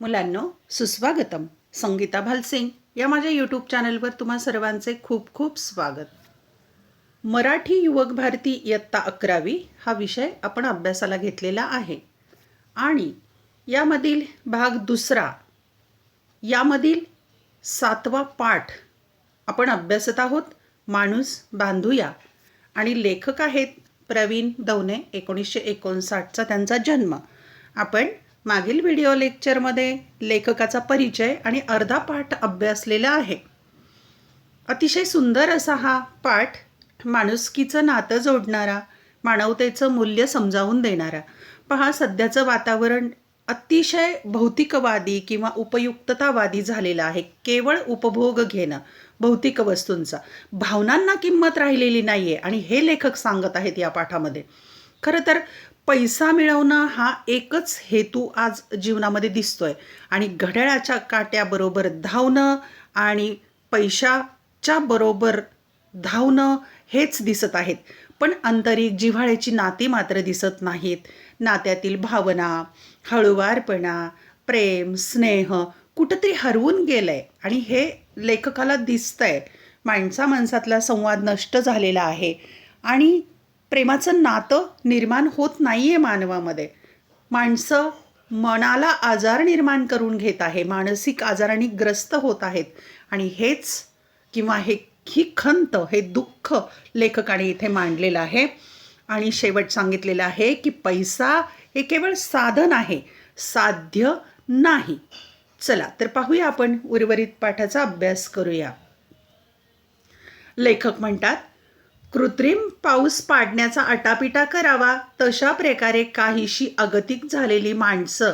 मुलांनो सुस्वागतम. संगीता भालसिंग या माझ्या यूट्यूब चॅनलवर तुम्हा सर्वांचे खूप खूप स्वागत. मराठी युवक भारती इयत्ता अकरावी हा विषय आपण अभ्यासाला घेतलेला आहे. आणि यामधील भाग दुसरा यामधील सातवा पाठ आपण अभ्यासत आहोत माणूस बांधूया. आणि लेखक आहेत प्रवीण दवने एकोणीसशे एकोणसाठचा त्यांचा जन्म. आपण मागील व्हिडिओ लेक्चरमध्ये लेखकाचा परिचय आणि अर्धा पाठ अभ्यासलेला आहे. अतिशय सुंदर असा हा पाठ माणुसकीचं नातं जोडणारा मानवतेचं मूल्य समजावून देणारा. पहा सध्याचं वातावरण अतिशय भौतिकवादी किंवा उपयुक्ततावादी झालेलं आहे. केवळ उपभोग घेणं भौतिक वस्तूंचा. भावनांना किंमत राहिलेली नाही आहे आणि हे लेखक सांगत आहेत या पाठामध्ये. खरं तर पैसा मिळवणं हा एकच हेतू आज जीवनामध्ये दिसतोय. आणि घड्याळाच्या काट्याबरोबर धावणं आणि पैशाच्या बरोबर धावणं हेच दिसत आहेत. पण आंतरिक जिव्हाळ्याची नाती मात्र दिसत नाहीत. नात्यातील भावना हळुवारपणा प्रेम स्नेह कुठंतरी हरवून गेलंय. आणि हे लेखकाला दिसतंय. माणसा माणसातला संवाद नष्ट झालेला आहे. आणि प्रेमाचं नातं निर्माण होत नाही आहे मानवामध्ये. माणसं मनाला आजार निर्माण करून घेत आहे मानसिक आजाराने ग्रस्त होत आहेत. आणि हेच किंवा हे ही खंत हे दुःख लेखकाने इथे मांडलेलं आहे. आणि शेवट सांगितलेलं आहे की पैसा हे केवळ साधन आहे साध्य नाही. चला तर पाहूया आपण उर्वरित पाठाचा अभ्यास करूया. लेखक म्हणतात कृत्रिम पाऊस पाडण्याचा अटापिटा करावा तशा प्रकारे काहीशी अगतिक झालेली माणसं.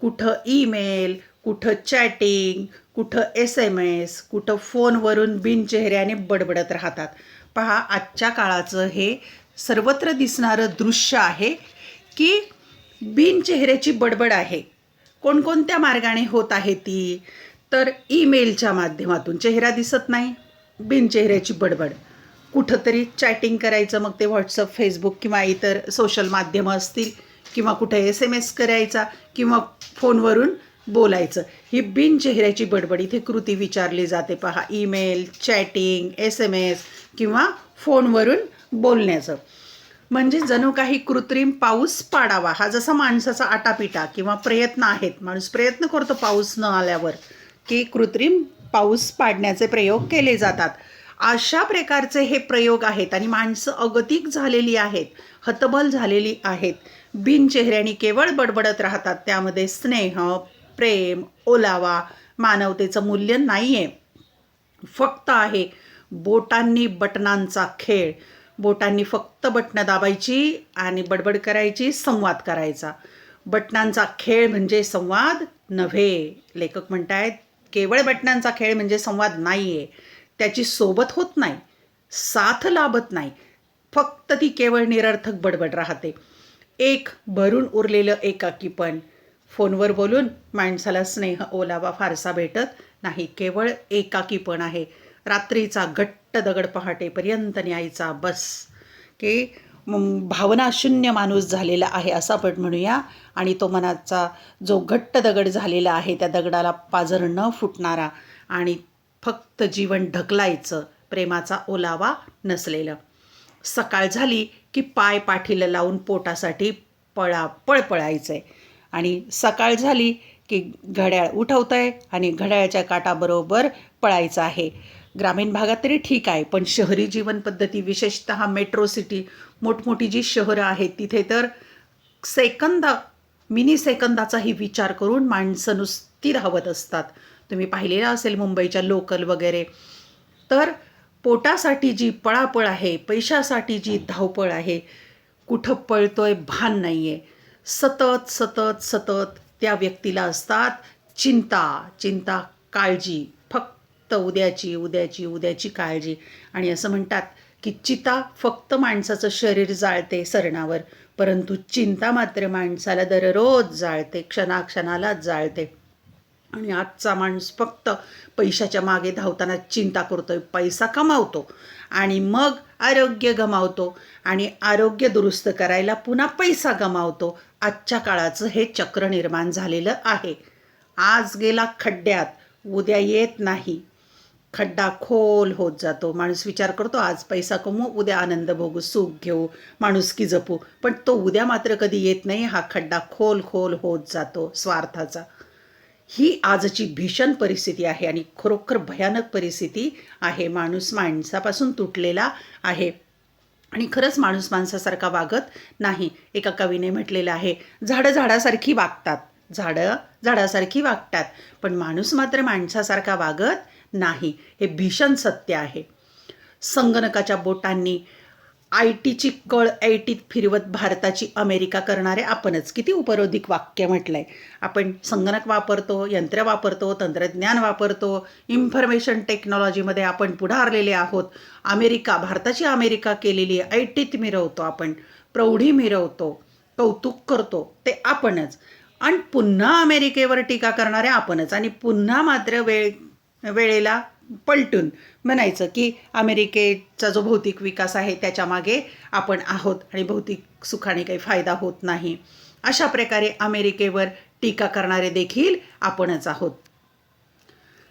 कुठं ईमेल कुठं चॅटिंग कुठं एस एम एस कुठं फोनवरून बिनचेहऱ्याने बडबडत राहतात. पहा आजच्या काळाचं हे सर्वत्र दिसणारं दृश्य आहे की बिनचेहऱ्याची बडबड आहे. कोणकोणत्या मार्गाने होत आहे ती? तर ईमेलच्या माध्यमातून चेहरा दिसत नाही बिनचेहऱ्याची बडबड. कुठंतरी चॅटिंग करायचं मग ते व्हॉट्सअप फेसबुक किंवा इतर सोशल माध्यमं असतील किंवा कुठे एस एम एस करायचा किंवा फोनवरून बोलायचं. ही बिनचेहऱ्याची बडबड. इथे कृती विचारली जाते पहा. Email chatting S M S किंवा फोनवरून बोलण्याचं. म्हणजे जणू काही कृत्रिम पाऊस पाडावा. हा जसा माणसाचा आटापिटा किंवा प्रयत्न आहेत माणूस प्रयत्न करतो पाऊस न आल्यावर की कृत्रिम पाऊस पाडण्याचे प्रयोग केले जातात. अशा प्रकारचे हे प्रयोग आहेत आणि माणसं अगतिक झालेली आहेत हतबल झालेली आहेत. बिनचेहऱ्याने केवळ बडबडत राहतात. त्यामध्ये स्नेह प्रेम ओलावा मानवतेचं मूल्य नाही आहे फक्त आहे बोटांनी बटनांचा खेळ. बोटांनी फक्त बटणं दाबायची आणि बडबड करायची संवाद करायचा. बटनांचा खेळ म्हणजे संवाद नव्हे. लेखक म्हणतायत केवळ बटनांचा खेळ म्हणजे संवाद नाही आहे त्याची सोबत होत नाही साथ लाभत नाही. फक्त ती केवळ निरर्थक बडबड राहते. एक भरून उरलेलं एकाकीपण. फोनवर बोलून माणसाला स्नेह ओलावा फारसा भेटत नाही केवळ एकाकीपण आहे. रात्रीचा घट्ट दगड पहाटेपर्यंत न्यायचा बस. की भावनाशून्य माणूस झालेला आहे असं आपण म्हणूया. आणि तो मनाचा जो घट्ट दगड झालेला आहे त्या दगडाला पाजर न फुटणारा आणि फक्त जीवन ढकलायचं प्रेमाचा ओलावा नसलेलं. सकाळ झाली की पाय पाठीला लावून पोटासाठी पळा पळ पळायचं आहे आणि सकाळ झाली की घड्याळ उठवतं आहे आणि घड्याळाच्या काटाबरोबर पळायचं आहे. ग्रामीण भागात तरी ठीक आहे पण शहरी जीवनपद्धती विशेषतः मेट्रो सिटी मोठमोठी जी शहरं आहेत तिथे तर सेकंद मिनी सेकंदाचाही विचार करून माणसं ती धावत असतात. तुम्ही पाहिलेलं असेल मुंबईच्या लोकल वगैरे. तर पोटासाठी जी पळापळ आहे पैशासाठी जी धावपळ आहे कुठं पळतोय भान नाही आहे सतत सतत सतत त्या व्यक्तीला असतात चिंता चिंता काळजी. फक्त उद्याची उद्याची उद्याची काळजी. आणि असं म्हणतात की चिता फक्त माणसाचं शरीर जाळते सरणावर परंतु चिंता मात्र माणसाला दररोज जाळते क्षणाक्षणाला जाळते. आणि आजचा माणूस फक्त पैशाच्या मागे धावताना चिंता करतोय पैसा कमावतो आणि मग आरोग्य गमावतो आणि आरोग्य दुरुस्त करायला पुन्हा पैसा गमावतो. आजच्या काळाचं हे चक्र निर्माण झालेलं आहे. आज गेला खड्ड्यात उद्या येत नाही. खड्डा खोल होत जातो. माणूस विचार करतो आज पैसा कमवू उद्या आनंद भोगू सुख घेऊ माणुसकी जपू. पण तो उद्या मात्र कधी येत नाही. हा खड्डा खोल खोल होत जातो स्वार्थाचा. ही आजची भीषण परिस्थिती आहे आणि खरोखर भयानक परिस्थिती आहे. माणूस माणसापासून तुटलेला आहे. आणि खरंच माणूस माणसासारखा वागत नाही एका कवीने म्हटलेलं आहे. झाडं झाडासारखी वागतात. झाडं झाडासारखी वागतात पण माणूस मात्र माणसासारखा वागत नाही. हे भीषण सत्य आहे. संगणकाच्या बोटांनी आय टीची कळ आय टीत फिरवत भारताची अमेरिका करणारे आपणच. किती उपरोधिक वाक्य म्हटलं आहे आपण संगणक वापरतो यंत्र वापरतो तंत्रज्ञान वापरतो इन्फॉर्मेशन टेक्नॉलॉजीमध्ये आपण पुढारलेले आहोत. अमेरिका भारताची अमेरिका केलेली आहे. आय टीत मिरवतो आपण. प्रौढी मिरवतो. कौतुक करतो. ते आपणच. आणि पुन्हा अमेरिकेवर टीका करणारे आपणच. आणि पुन्हा मात्र वेळ वेळेला पलटून म्हणायचं की अमेरिकेचा जो भौतिक विकास आहे त्याच्यामागे आपण आहोत आणि भौतिक सुखाने काही फायदा होत नाही. अशा प्रकारे अमेरिकेवर टीका करणारे देखील आपणच आहोत.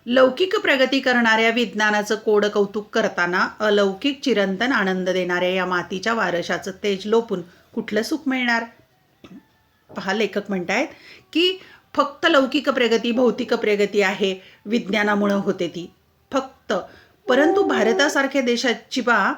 लौकिक प्रगती करणाऱ्या विज्ञानाचं कोड कौतुक करताना अलौकिक चिरंतन आनंद देणाऱ्या या मातीच्या वारशाचं तेज लोपून कुठलं सुख मिळणार? पहा लेखक म्हणतायत की फक्त लौकिक प्रगती भौतिक प्रगती आहे विज्ञानामुळं होते ती. फक्त परंतु भारतासारख्या देशाची बा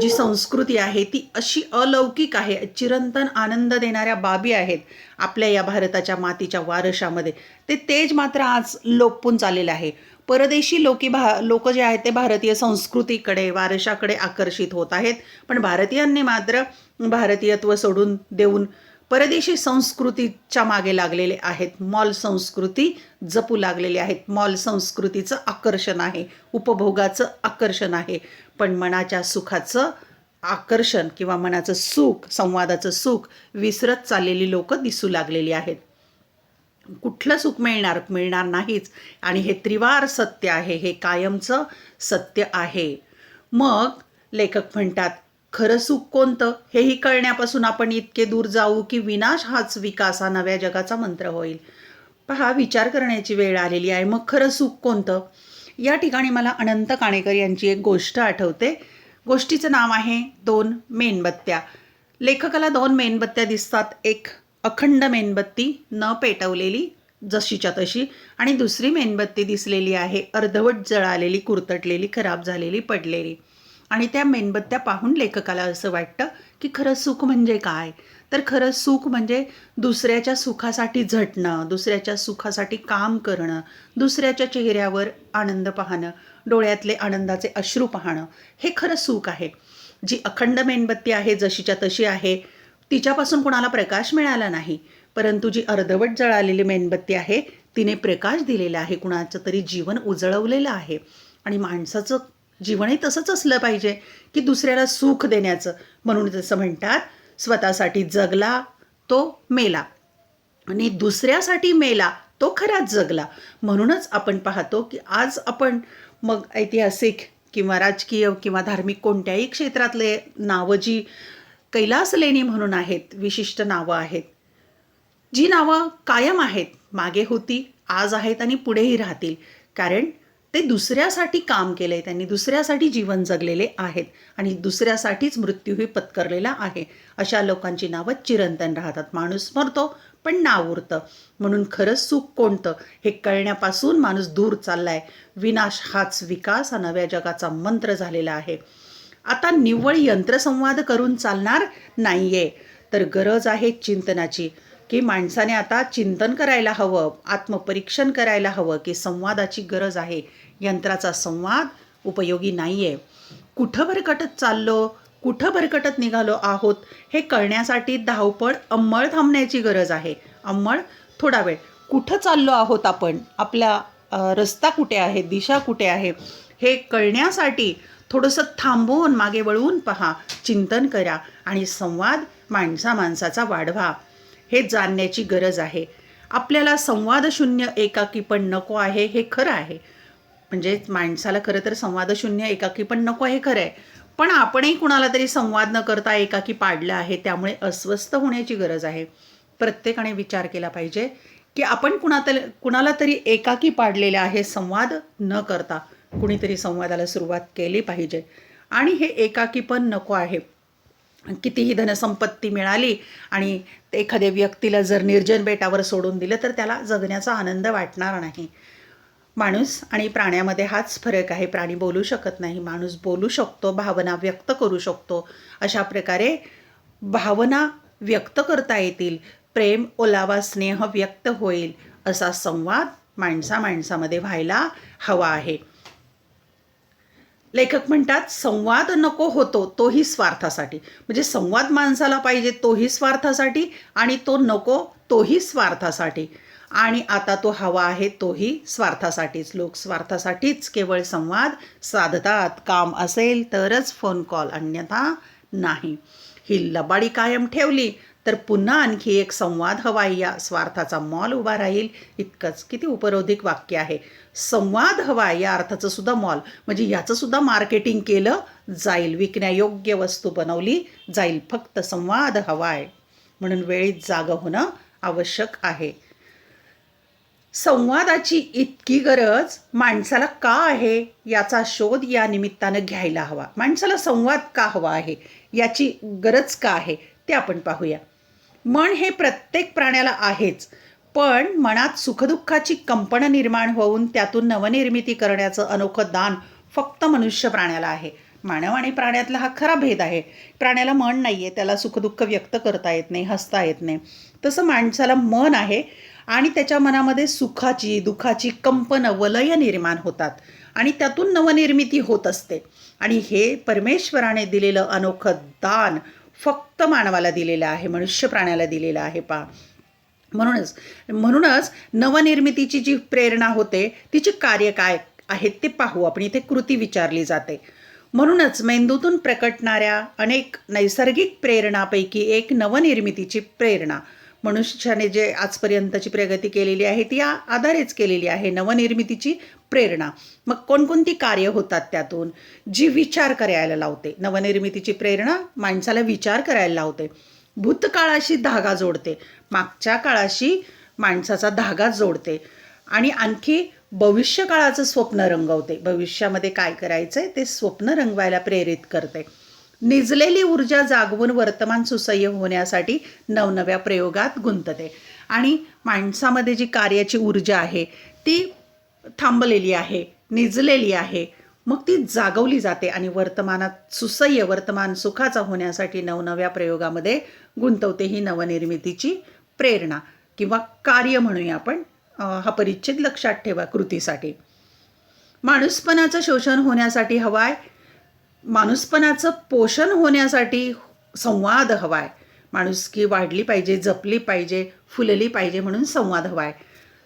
जी संस्कृती आहे ती अशी अलौकिक आहे चिरंतन आनंद देणाऱ्या बाबी आहेत आपल्या या भारताच्या मातीच्या वारशामध्ये. ते तेज मात्र आज लोपून चाललेलं आहे. परदेशी लोकी भा लोक जे आहेत ते भारतीय संस्कृतीकडे वारशाकडे आकर्षित होत आहेत. पण भारतीयांनी मात्र भारतीयत्व सोडून देऊन परदेशी संस्कृतीच्या मागे लागलेले आहेत. मॉल संस्कृती जपू लागलेले आहेत. मॉल संस्कृतीचं आकर्षण आहे. उपभोगाचं आकर्षण आहे. पण मनाच्या सुखाचं आकर्षण किंवा मनाचं सुख संवादाचं सुख विसरत चाललेली लोक दिसू लागलेली आहेत. कुठलं सुख मिळणार? मिळणार नाहीच. आणि हे त्रिवार सत्य आहे. हे कायमचं सत्य आहे. मग लेखक म्हणतात खरं सुख कोणतं? हेही कळण्यापासून आपण इतके दूर जाऊ की विनाश हाच विकास हा नव्या जगाचा मंत्र होईल. पहा विचार करण्याची वेळ आलेली आहे. मग खरं सुख कोणतं? या ठिकाणी मला अनंत काणेकर यांची एक गोष्ट आठवते. गोष्टीचं नाव आहे दोन मेणबत्त्या. लेखकाला दोन मेणबत्त्या दिसतात. एक अखंड मेणबत्ती न पेटवलेली जशीच्या तशी आणि दुसरी मेणबत्ती दिसलेली आहे. अर्धवट जळालेली कुरतटलेली खराब झालेली पडलेली. आणि त्या मेणबत्त्या पाहून लेखकाला असं वाटतं की खरं सुख म्हणजे काय? तर खरं सुख म्हणजे दुसऱ्याच्या सुखासाठी झटणं दुसऱ्याच्या सुखासाठी काम करणं दुसऱ्याच्या चेहऱ्यावर आनंद पाहणं डोळ्यातले आनंदाचे अश्रू पाहणं हे खरं सुख आहे. जी अखंड मेणबत्ती आहे जशीच्या तशी आहे तिच्यापासून कुणाला प्रकाश मिळाला नाही. परंतु जी अर्धवट जळालेली मेणबत्ती आहे तिने प्रकाश दिलेला आहे कुणाचं तरी जीवन उजळवलेलं आहे. आणि माणसाचं जीवनही तसंच असलं पाहिजे की दुसऱ्याला सुख देण्याचं. म्हणून जसं म्हणतात स्वतःसाठी जगला तो मेला. आणि दुसऱ्यासाठी मेला तो खराच जगला. म्हणूनच आपण पाहतो की आज आपण मग ऐतिहासिक किंवा राजकीय किंवा धार्मिक कोणत्याही क्षेत्रातले नावं जी कैलास लेणी म्हणून आहेत विशिष्ट नावं आहेत जी नावं कायम आहेत मागे होती आज आहेत आणि पुढेही राहतील. कारण ते दुसऱ्यासाठी काम केलं आहे त्यांनी दुसऱ्यासाठी जीवन जगलेले आहेत आणि दुसऱ्यासाठीच मृत्यूही पत्करलेला आहे. अशा लोकांची नावं चिरंतन राहतात. माणूस मरतो पण नाव उरतं. म्हणून खरंच सुख कोणतं? हे कळण्यापासून माणूस दूर चालला आहे विनाश हाच विकास हा नव्या जगाचा मंत्र झालेला आहे. आता निव्वळ यंत्रसंवाद करून चालणार नाही आहे तर गरज आहे चिंतनाची. की माणसाने आता चिंतन करायला हवं आत्मपरीक्षण करायला हवं की संवादाची गरज आहे. यंत्राचा संवाद उपयोगी नाही आहे कुठं भरकटत चाललो कुठं भरकटत निघालो आहोत हे कळण्यासाठी धावपळ अंमळ थांबण्याची गरज आहे. अंमळ थोडा वेळ. कुठं चाललो आहोत आपण? आपला रस्ता कुठे आहे? दिशा कुठे आहे? हे कळण्यासाठी थोडंसं थांबवून मागे वळवून पहा. चिंतन करा आणि संवाद माणसा माणसाचा वाढवा. हे जाणण्याची गरज आहे. आपल्याला संवादशून्य एकाकी पण नको आहे हे खरं आहे. म्हणजे माणसाला खरं तर संवादशून्य एकाकी पण नको आहे खरं आहे. पण आपणही कुणाला तरी संवाद न करता एकाकी पाडलं आहे त्यामुळे अस्वस्थ होण्याची गरज आहे. प्रत्येकाने विचार केला पाहिजे की आपण कुणातल कुणाला तरी एकाकी पाडलेलं आहे संवाद न करता कुणीतरी संवादाला सुरुवात केली पाहिजे. आणि हे एकाकी पण नको आहे. कितीही धनसंपत्ती मिळाली आणि एखाद्या व्यक्तीला जर निर्जन बेटावर सोडून दिलं तर त्याला जगण्याचा आनंद वाटणार नाही. माणूस आणि प्राण्यामध्ये हाच फरक आहे. प्राणी बोलू शकत नाही. माणूस बोलू शकतो भावना व्यक्त करू शकतो. अशा प्रकारे भावना व्यक्त करता येतील. प्रेम ओलावा स्नेह व्यक्त होईल असा संवाद माणसा माणसामध्ये व्हायला हवा आहे. लेखक म्हणतात संवाद नको होतो तोही स्वार्थासाठी. म्हणजे संवाद माणसाला पाहिजे तोही स्वार्थासाठी आणि तो नको तोही स्वार्थासाठी. आणि आता तो हवा आहे तोही स्वार्थासाठीच. लोक स्वार्थासाठीच केवळ संवाद साधतात. काम असेल तरच फोन कॉल अन्यथा नाही. ही लबाडी कायम ठेवली. तर पुन्हा आणखी एक संवाद हवा या स्वार्थाचा मॉल उभा राहील. इतकंच किती उपरोधिक वाक्य आहे. संवाद हवा या अर्थाचं सुद्धा मॉल. म्हणजे याचं सुद्धा मार्केटिंग केलं जाईल. विकण्यायोग्य वस्तू बनवली जाईल. फक्त संवाद हवा आहे. म्हणून वेळीत जागं होणं आवश्यक आहे. संवादाची इतकी गरज माणसाला का आहे? याचा शोध या निमित्तानं घ्यायला हवा. माणसाला संवाद का हवा आहे? याची गरज का आहे? ते आपण पाहूया. मन हे प्रत्येक प्राण्याला आहेच. पण मनात सुखदुःखाची कंपनं निर्माण होऊन त्यातून नवनिर्मिती करण्याचं अनोखं दान फक्त मनुष्य प्राण्याला आहे. मानव आणि प्राण्यातला हा खरा भेद आहे. प्राण्याला मन नाही आहे त्याला सुखदुःख व्यक्त करता येत नाही हसता येत नाही. तसं माणसाला मन आहे आणि त्याच्या मनामध्ये सुखाची दुःखाची कंपनं वलय निर्माण होतात आणि त्यातून नवनिर्मिती होत असते. आणि हे परमेश्वराने दिलेलं अनोखं दान फक्त मानवाला दिलेलं आहे मनुष्य प्राण्याला दिलेलं आहे पा. म्हणूनच म्हणूनच नवनिर्मितीची जी प्रेरणा होते तिचे कार्य काय आहेत ते पाहू. आपण इथे कृती विचारली जाते. म्हणूनच मेंदूतून प्रकटणाऱ्या अनेक नैसर्गिक प्रेरणापैकी एक नवनिर्मितीची प्रेरणा. मनुष्याने जे आजपर्यंतची प्रगती केलेली आहे ती या आधारेच केलेली आहे नवनिर्मितीची प्रेरणा. मग कोणकोणती कार्य होतात त्यातून? जी विचार करायला लावते. नवनिर्मितीची प्रेरणा माणसाला विचार करायला लावते. भूतकाळाशी धागा जोडते. मागच्या काळाशी माणसाचा धागा जोडते. आणि आणखी भविष्यकाळाचं स्वप्न रंगवते. भविष्यामध्ये काय करायचं आहे ते स्वप्न रंगवायला प्रेरित करते. निजलेली ऊर्जा जागवून वर्तमान सुसह्य होण्यासाठी नवनव्या प्रयोगात गुंतते. आणि माणसामध्ये जी कार्याची ऊर्जा आहे ती थांबलेली आहे निजलेली आहे मग ती जागवली जाते आणि वर्तमानात सुसह्य वर्तमान सुखाचा होण्यासाठी नवनव्या प्रयोगामध्ये गुंतवते ही नवनिर्मितीची प्रेरणा किंवा कार्य म्हणूया आपण हा परिच्छेद लक्षात ठेवा कृतीसाठी. माणूसपणाचं शोषण होण्यासाठी हवाय माणूसपणाचं पोषण होण्यासाठी संवाद हवा आहे माणुसकी वाढली पाहिजे जपली पाहिजे फुलली पाहिजे म्हणून संवाद हवा आहे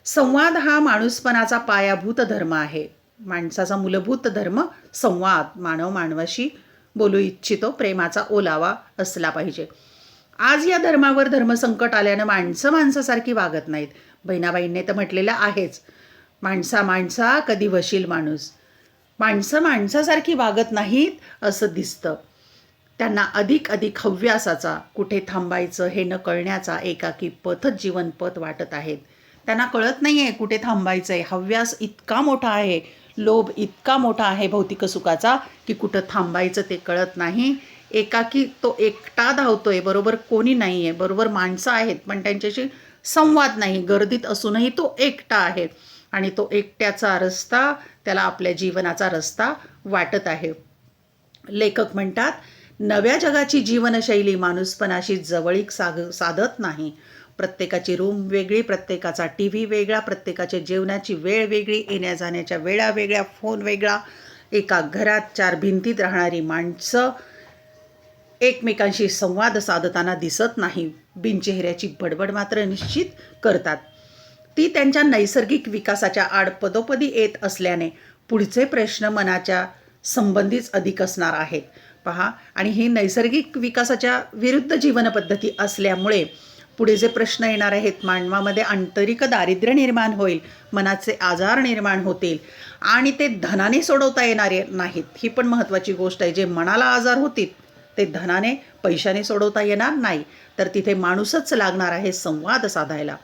संवाद हा माणूसपणाचा पायाभूत धर्म आहे. माणसाचा मूलभूत धर्म संवाद. मानव मानवाशी बोलू इच्छितो प्रेमाचा ओलावा असला पाहिजे. आज या धर्मावर धर्मसंकट आल्यानं माणसं माणसासारखी वागत नाहीत. बहिणाबाईंनी तर म्हटलेलं आहेच माणसा माणसा कधी वशील माणूस. माणसं माणसासारखी वागत नाहीत असं दिसतं. त्यांना अधिक अधिक हव्यासाचा कुठे थांबायचं हे न कळण्याचा एकाकी पथच जीवनपथ वाटत आहेत. त्यांना कळत नाही आहे कुठे थांबायचं आहे हव्यास इतका मोठा आहे लोभ इतका मोठा आहे भौतिक सुखाचा की कुठं थांबायचं ते कळत नाही. एकाकी तो एकटा धावतोय बरोबर कोणी नाही आहे बरोबर माणसं आहेत पण त्यांच्याशी संवाद नाही गर्दीत असूनही तो एकटा आहे. आणि तो एकट्याचा रस्ता त्याला आपल्या जीवनाचा रस्ता वाटत आहे. लेखक म्हणतात नव्या जगाची जीवनशैली माणूसपणाशी जवळीक साग साधत नाही. प्रत्येकाची रूम वेगळी प्रत्येकाचा टी व्ही वेगळा प्रत्येकाच्या जेवणाची वेळ वेगळी येण्या जाण्याच्या वेळा वेगळ्या फोन वेगळा. एका घरात चार भिंतीत राहणारी माणसं एकमेकांशी संवाद साधताना दिसत नाही. बिनचेहऱ्याची बडबड मात्र निश्चित करतात. ती त्यांच्या नैसर्गिक विकासाच्या आड पदोपदी येत असल्याने पुढचे प्रश्न मनाच्या संबंधीच अधिक असणार आहेत. पहा आणि ही नैसर्गिक विकासाच्या विरुद्ध जीवनपद्धती असल्यामुळे पुढे जे प्रश्न येणार आहेत मानवामध्ये आंतरिक दारिद्र्य निर्माण होईल मनाचे आजार निर्माण होतील आणि ते धनाने सोडवता येणारे नाहीत ही पण महत्त्वाची गोष्ट आहे. जे मनाला आजार होतील ते धनाने पैशाने सोडवता येणार नाही. तर तिथे माणूसच लागणार आहे संवाद साधायला.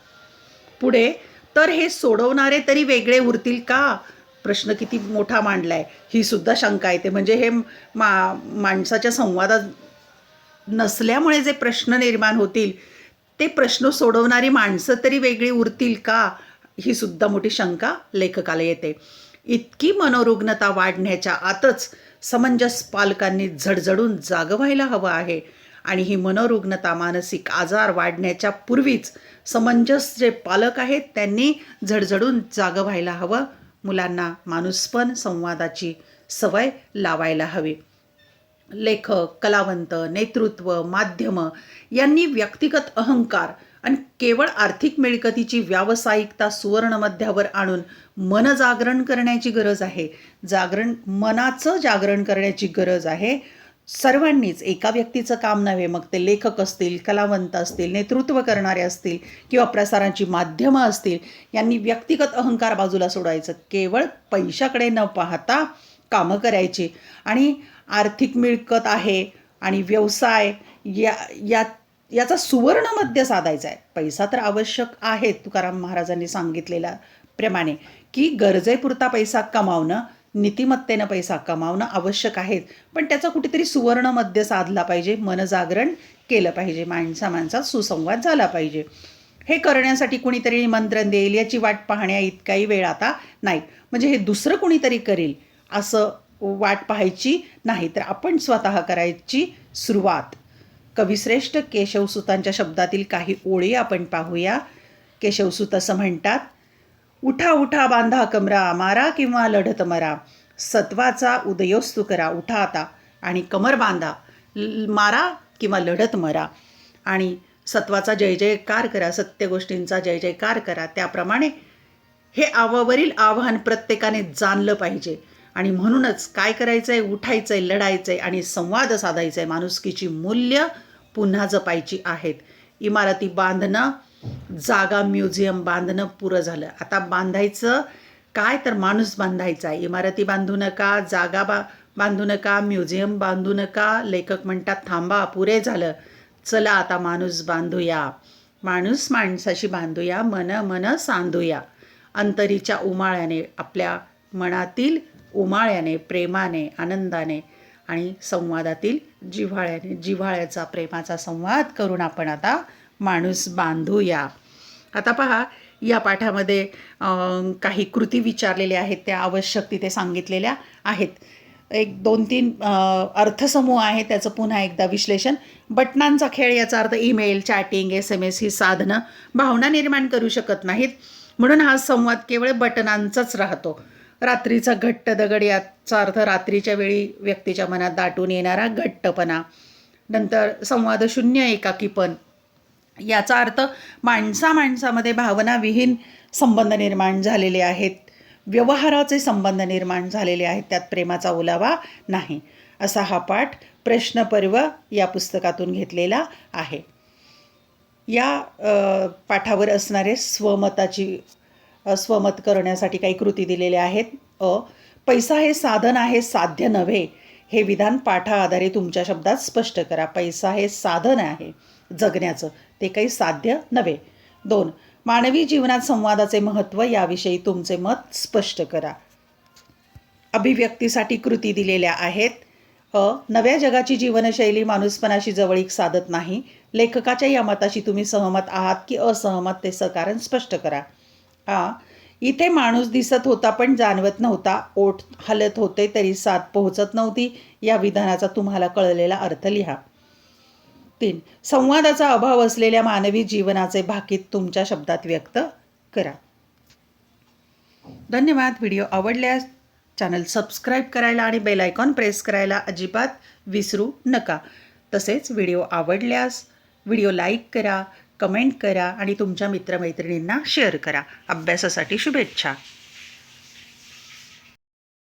पुढे तर हे सोडवणारे तरी वेगळे उरतील का? प्रश्न किती मोठा मांडलाय. ही सुद्धा शंका येते. म्हणजे हे मा माणसाच्या संवादात नसल्यामुळे जे प्रश्न निर्माण होतील ते प्रश्न सोडवणारी माणसं तरी वेगळी उरतील का? ही सुद्धा मोठी शंका लेखकाला येते. इतकी मनोरुग्णता वाढण्याच्या आतच समंजस पालकांनी झडझडून जागं व्हायला हवं आहे. आणि ही मनोरुग्णता मानसिक आजार वाढण्याच्या पूर्वीच समंजस जे पालक आहेत त्यांनी झडझडून जागं व्हायला हवं. मुलांना माणूसपण संवादाची सवय लावायला हवी. लेखक कलावंत नेतृत्व माध्यमं यांनी व्यक्तिगत अहंकार आणि केवळ आर्थिक मिळकतीची व्यावसायिकता सुवर्णमध्यावर आणून मनजागरण करण्याची गरज आहे. जागरण मनाचं जागरण करण्याची गरज आहे. सर्वांनीच एका व्यक्तीचं काम नव्हे मग ते लेखक असतील कलावंत असतील नेतृत्व करणारे असतील किंवा प्रसारांची माध्यमं असतील यांनी व्यक्तिगत अहंकार बाजूला सोडायचं. केवळ पैशाकडे न पाहता कामं करायची. आणि आर्थिक मिळकत आहे आणि व्यवसाय या या याचा सुवर्ण मध्य साधायचा आहे. पैसा तर आवश्यक आहे तुकाराम महाराजांनी सांगितलेल्या प्रमाणे. की गरजेपुरता पैसा कमावणं नीतिमत्तेनं पैसा कमावणं आवश्यक आहे पण त्याचा कुठेतरी सुवर्ण मध्य साधला पाहिजे मनजागरण केलं पाहिजे माणसा माणसात सुसंवाद झाला पाहिजे. हे करण्यासाठी कुणीतरी निमंत्रण देईल याची वाट पाहण्या इतकाही वेळ आता नाही. म्हणजे हे दुसरं कुणीतरी करेल असं वाट पाहायची नाही. तर आपण स्वतः करायची सुरुवात. कविश्रेष्ठ केशवसुतांच्या शब्दातील काही ओळी आपण पाहूया. केशवसुत असं म्हणतात उठा उठा बांधा कमरा मारा किंवा लढत मरा. सत्वाचा उदयोस्तू करा उठा आता आणि कमर बांधा. ल- मारा किंवा लढत मरा. आणि सत्वाचा जय जयकार करा सत्य गोष्टींचा जय जयकार करा. त्याप्रमाणे हे आवावरील आव्हान प्रत्येकाने जाणलं पाहिजे. आणि म्हणूनच काय करायचं आहे उठायचं आहे लढायचं आहे आणि संवाद साधायचा आहे माणुसकीची मूल्य पुन्हा जपायची आहेत. इमारती बांधणं जागा म्युझियम बांधणं पुरं झालं. आता बांधायचं काय तर माणूस बांधायचा आहे. इमारती बांधू नका जागा बा बांधू नका म्युझियम बांधू नका लेखक म्हणतात थांबा पुरे झालं. चला आता माणूस बांधूया. माणूस माणसाशी बांधूया मन मन सांधूया. अंतरीच्या उमाळ्याने आपल्या मनातील उमाळ्याने प्रेमाने आनंदाने आणि संवादातील जिव्हाळ्याने जिव्हाळ्याचा प्रेमाचा संवाद करून आपण आता माणूस बांधूया. आता पहा या पाठामध्ये काही कृती विचारलेल्या आहेत त्या आवश्यक तिथे सांगितलेल्या आहेत. एक दोन तीन अर्थसमूह आहे त्याचं पुन्हा एकदा विश्लेषण. बटनांचा खेळ याचा अर्थ email chatting S M S ही साधनं भावना निर्माण करू शकत नाहीत. म्हणून हा संवाद केवळ बटनांचाच राहतो. रात्रीचा घट्ट दगड याचा अर्थ रात्रीच्या वेळी व्यक्तीच्या मनात दाटून येणारा घट्टपणा. नंतर संवाद शून्य एकाकीपण याचा अर्थ माणसा माणसामध्ये भावनाविहीन संबंध निर्माण झालेले आहेत. व्यवहाराचे संबंध निर्माण झालेले आहेत. त्यात प्रेमाचा ओलावा नाही. असा हा पाठ प्रश्नपर्व या पुस्तकातून घेतलेला आहे. या पाठावर असणारे स्वमताची स्वमत करण्यासाठी काही कृती दिलेल्या आहेत. अ पैसा हे साधन आहे साध्य नव्हे. हे विधान पाठाआधारे तुमच्या शब्दात स्पष्ट करा. पैसा हे साधन आहे. जगण्याचं. ते काही साध्य नव्हे. दोन मानवी जीवनात संवादाचे महत्त्व याविषयी तुमचे मत स्पष्ट करा. अभिव्यक्तीसाठी कृती दिलेल्या आहेत. अ नव्या जगाची जीवनशैली माणूसपणाशी जवळीक साधत नाही. लेखकाच्या या मताशी तुम्ही सहमत आहात की असहमत ते सकारण स्पष्ट करा. आ इथे माणूस दिसत होता पण जाणवत नव्हता. ओठ हलत होते तरी साथ पोहोचत नव्हती. या विधानाचा तुम्हाला कळलेला अर्थ लिहा. तीन संवादाचा अभाव असलेल्या मानवी जीवनाचे भाकीत तुमच्या शब्दात व्यक्त करा. धन्यवाद. व्हिडिओ आवडल्यास चॅनल सबस्क्राईब करायला आणि बेल आयकॉन प्रेस करायला अजिबात विसरू नका. तसेच व्हिडिओ आवडल्यास व्हिडिओ लाईक करा कमेंट करा आणि तुमच्या मित्रमैत्रिणींना शेअर करा. अभ्यासासाठी शुभेच्छा.